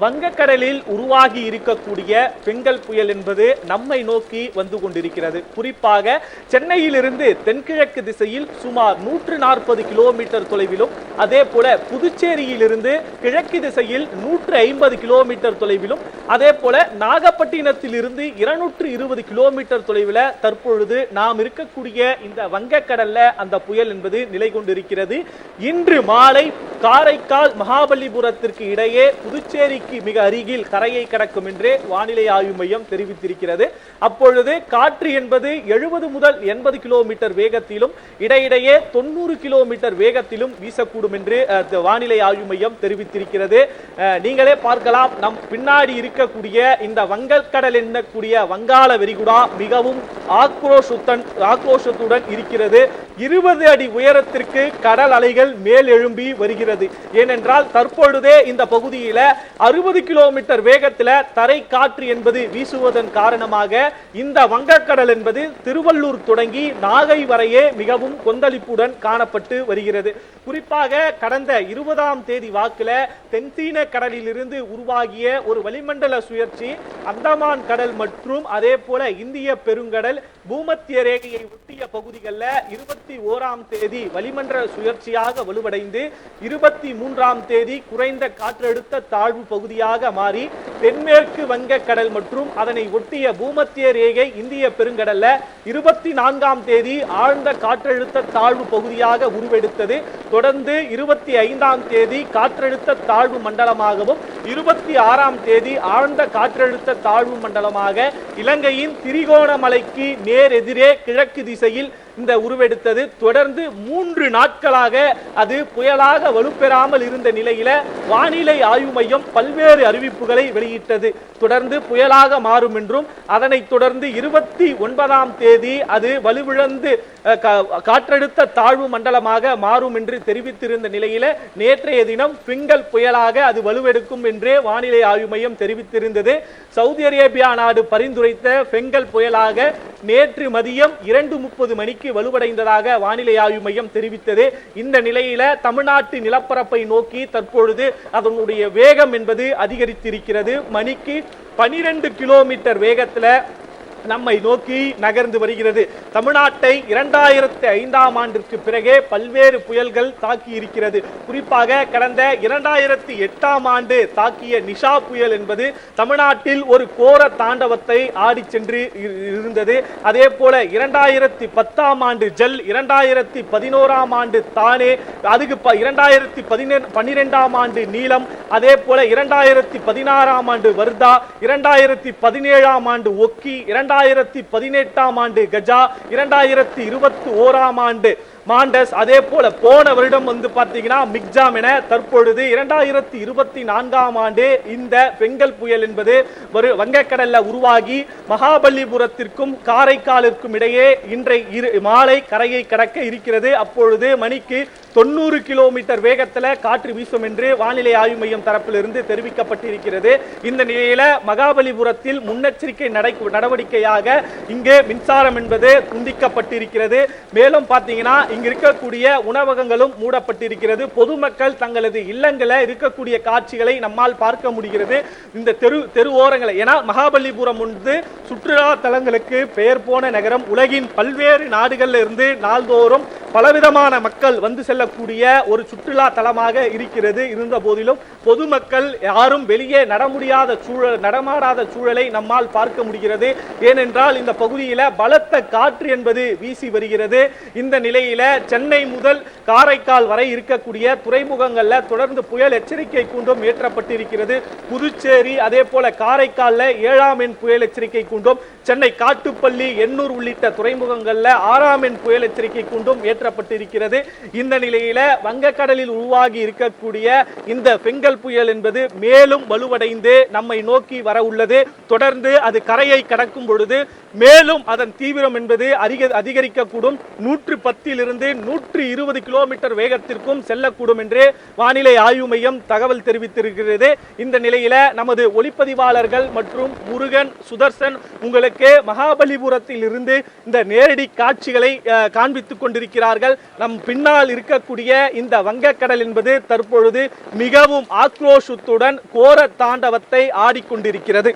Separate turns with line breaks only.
வங்கக்கடலில் உருவாகி இருக்கக்கூடிய பெங்கல் புயல் என்பது நம்மை நோக்கி வந்து கொண்டிருக்கிறது. குறிப்பாக சென்னையிலிருந்து தென்கிழக்கு திசையில் சுமார் நூற்று நாற்பது கிலோமீட்டர் தொலைவிலும் அதே போல புதுச்சேரியிலிருந்து கிழக்கு திசையில் நூற்று ஐம்பது கிலோமீட்டர் தொலைவிலும் அதே போல நாகப்பட்டினத்திலிருந்து இருநூற்று இருபது கிலோமீட்டர் தொலைவில் தற்பொழுது நாம் இருக்கக்கூடிய இந்த வங்கக்கடல்ல அந்த புயல் என்பது நிலை கொண்டிருக்கிறது. இன்று மாலை காரைக்கால் மகாபலிபுரத்திற்கு இடையே புதுச்சேரி மிக அருகில் கரையை கடக்கும் என்று வானிலை ஆய்வு மையம் தெரிவித்திருக்கிறது. அப்பொழுது காற்று என்பது எழுபது முதல் எண்பது கிலோமீட்டர் வேகத்திலும் இடையிடையே தொண்ணூறு கிலோமீட்டர் வேகத்திலும் வீசக்கூடும் என்று வானிலை ஆய்வு மையம் தெரிவித்திருக்கிறது. நீங்களே பார்க்கலாம். நம் பின்னாடி இருக்கக்கூடிய இந்த வங்கக்கடல் எண்ணக்கூடிய வங்காள வெரிகுடா மிகவும் ஆக்ரோஷத்துடன் ஆக்ரோஷத்துடன் இருக்கிறது. இருபது அடி உயரத்திற்கு கடல் அலைகள் மேல் எழும்பி வருகிறது. ஏனென்றால் தற்பொழுதே இந்த பகுதியில் அறுபது கிலோமீட்டர் வேகத்தில் தரை காற்று என்பது வீசுவதன் காரணமாக இந்த வங்கக்கடல் என்பது திருவள்ளூர் தொடங்கி நாகை வரையே மிகவும் கொந்தளிப்புடன் காணப்பட்டு வருகிறது. குறிப்பாக கடந்த இருபதாம் தேதி வாக்கில் தென்சீன கடலிலிருந்து உருவாகிய ஒரு வளிமண்டல சுழற்சி அந்தமான் கடல் மற்றும் அதே போல இந்திய பெருங்கடல் பூமத்திய ரேகையை ஒட்டிய பகுதிகளில் இருபத்தி ஓராம் தேதி வளிமண்டல சுழற்சியாக வலுவடைந்து இருபத்தி மூன்றாம் தேதி குறைந்த காற்றழுத்த தாழ்வு பகுதியாக மாறி தென்மேற்கு வங்கக்கடல் மற்றும் அதனை ஒட்டிய பூமத்திய ரேகை இந்திய பெருங்கடல்ல இருபத்தி நான்காம் தேதி ஆழ்ந்த காற்றழுத்த தாழ்வு பகுதியாக உருவெடுத்தது. தொடர்ந்து இருபத்தி ஐந்தாம் தேதி காற்றழுத்த தாழ்வு மண்டலமாகவும் இருபத்தி ஆறாம் தேதி ஆழ்ந்த காற்றழுத்த தாழ்வு மண்டலமாக இலங்கையின் திரிகோணமலைக்கு நேர் எதிரே கிழக்கு திசையில் இந்த உருவெடுத்தது தொடர்ந்து மூன்று நாட்களாக அது புயலாக வலுப்பெறாமல் இருந்த நிலையில வானிலை ஆய்வு மையம் பல்வேறு அறிவிப்புகளை வெளியிட்டது. தொடர்ந்து புயலாக மாறும் என்றும் அதனைத் தொடர்ந்து இருபத்தி ஒன்பதாம் தேதி அது வலுவிழந்து காற்றழுத்த தாழ்வு மண்டலமாக மாறும் என்று தெரிவித்திருந்த நிலையில நேற்றைய தினம் பிங்கல் புயலாக அது வலுவெடுக்கும் என்றே வானிலை ஆய்வு மையம் தெரிவித்திருந்தது. சவுதி அரேபியா நாடு பரிந்துரைத்த பெங்கல் புயலாக நேற்று மதியம் இரண்டு முப்பது மணிக்கு வலுவடைந்ததாக வானிலை ஆய்வு மையம் தெரிவித்தது. இந்த நிலையில தமிழ்நாட்டு நிலப்பரப்பை நோக்கி தற்பொழுது அதனுடைய வேகம் என்பது அதிகரித்திருக்கிறது. மணிக்கு பனிரெண்டு கிலோமீட்டர் வேகத்தில் நம்மை நோக்கி நகர்ந்து வருகிறது. தமிழ்நாட்டை இரண்டாயிரத்தி ஐந்தாம் ஆண்டிற்கு பிறகே பல்வேறு புயல்கள் தாக்கி இருக்கிறது. குறிப்பாக கடந்த இரண்டாயிரத்தி எட்டாம் ஆண்டு தாக்கிய நிஷா புயல் என்பது தமிழ்நாட்டில் ஒரு கோர தாண்டவத்தை ஆடி சென்று இருந்தது. அதே போல இரண்டாயிரத்தி பத்தாம் ஆண்டு ஜல் இரண்டாயிரத்தி பதினோராம் ஆண்டு தானே அதுக்கு இரண்டாயிரத்தி பன்னிரெண்டாம் ஆண்டு நீளம் அதே போல இரண்டாயிரத்தி பதினாறாம் ஆண்டு வர்தா இரண்டாயிரத்தி பதினேழாம் ஆண்டு ஒக்கி இரண்டாயிரத்தி பதினெட்டாம் ஆண்டு கஜா இரண்டாயிரத்தி இருபத்தி ஓராம் ஆண்டு மாண்டஸ் அதே போல போன வருடம் வந்து பார்த்தீங்கன்னா மிக்ஜாம் என தற்பொழுது இரண்டாயிரத்தி இருபத்தி நான்காம் ஆண்டு இந்த பெங்கல் புயல் என்பது ஒரு வங்கக்கடல்ல உருவாகி மகாபலிபுரத்திற்கும் காரைக்காலிற்கும் இடையே இன்றை இரு மாலை கரையை கடக்க இருக்கிறது. அப்பொழுது மணிக்கு தொண்ணூறு கிலோமீட்டர் வேகத்தில் காற்று வீசும் என்று வானிலை ஆய்வு மையம் தரப்பிலிருந்து தெரிவிக்கப்பட்டிருக்கிறது. இந்த நிலையில மகாபலிபுரத்தில் முன்னெச்சரிக்கை நடை வழியாக இங்கே மின்சாரம் என்பது துண்டிக்கப்பட்டிருக்கிறது. மேலும் பார்த்தீங்கன்னா இங்கு இருக்கக்கூடிய உணவகங்களும் மூடப்பட்டிருக்கிறது. பொதுமக்கள் தங்களது இல்லங்களில் இருக்கக்கூடிய காட்சிகளை நம்மால் பார்க்க முடிகிறது. இந்த தெரு தெரு ஓரங்களை ஏன்னா மகாபலிபுரம் வந்து சுற்றுலா தலங்களுக்கு பெயர் போன நகரம். உலகின் பல்வேறு நாடுகளில் இருந்து நாள்தோறும் பலவிதமான மக்கள் வந்து செல்லக்கூடிய ஒரு சுற்றுலா தலமாக இருக்கிறது. இருந்த போதிலும் பொதுமக்கள் யாரும் வெளியே நட முடியாத சூழல் நடமாடாத சூழலை நம்மால் பார்க்க முடிகிறது. ஏனென்றால் இந்த பகுதியில் பலத்த காற்று என்பது வீசி வருகிறது. இந்த நிலையில சென்னை முதல் காரைக்கால் வரை இருக்கக்கூடிய துறைமுகங்கள்ல தொடர்ந்து புயல் எச்சரிக்கை கூண்டும் ஏற்றப்பட்டிருக்கிறது. புதுச்சேரி அதே போல காரைக்காலில் ஏழாம் எண் புயல் எச்சரிக்கை கூண்டும் சென்னை காட்டுப்பள்ளி எண்ணூர் உள்ளிட்ட துறைமுகங்கள்ல ஆறாம் எண் புயல் எச்சரிக்கை கூண்டும் ஏற்றப்பட்டிருக்கிறது. இந்த நிலையில வங்கக்கடலில் உருவாகி இருக்கக்கூடிய இந்த பெங்கல் புயல் என்பது மேலும் வலுவடைந்து நம்மை நோக்கி வர உள்ளது. தொடர்ந்து அது கரையை கடக்கும் பொழுது மேலும் அதன் தீவிரம் என்பது அதிக அதிகரிக்கக்கூடும். நூற்று பத்திலிருந்து நூற்று இருபது கிலோமீட்டர் வேகத்திற்கும் செல்லக்கூடும் என்று வானிலை ஆய்வு மையம் தகவல் தெரிவித்திருக்கிறது. இந்த நிலையில நமது ஒளிப்பதிவாளர்கள் மற்றும் முருகன் சுதர்சன் உங்களுக்கு மகாபலிபுரத்தில் இருந்து இந்த நேரடி காட்சிகளை காண்பித்துக் கொண்டிருக்கிறார் கொண்டிருக்கிறார்கள். நம் பின்னால் இருக்கக்கூடிய இந்த வங்கக்கடல் என்பது தற்பொழுது மிகவும் ஆக்ரோஷத்துடன் கோர தாண்டவத்தை ஆடிக்கொண்டிருக்கிறது.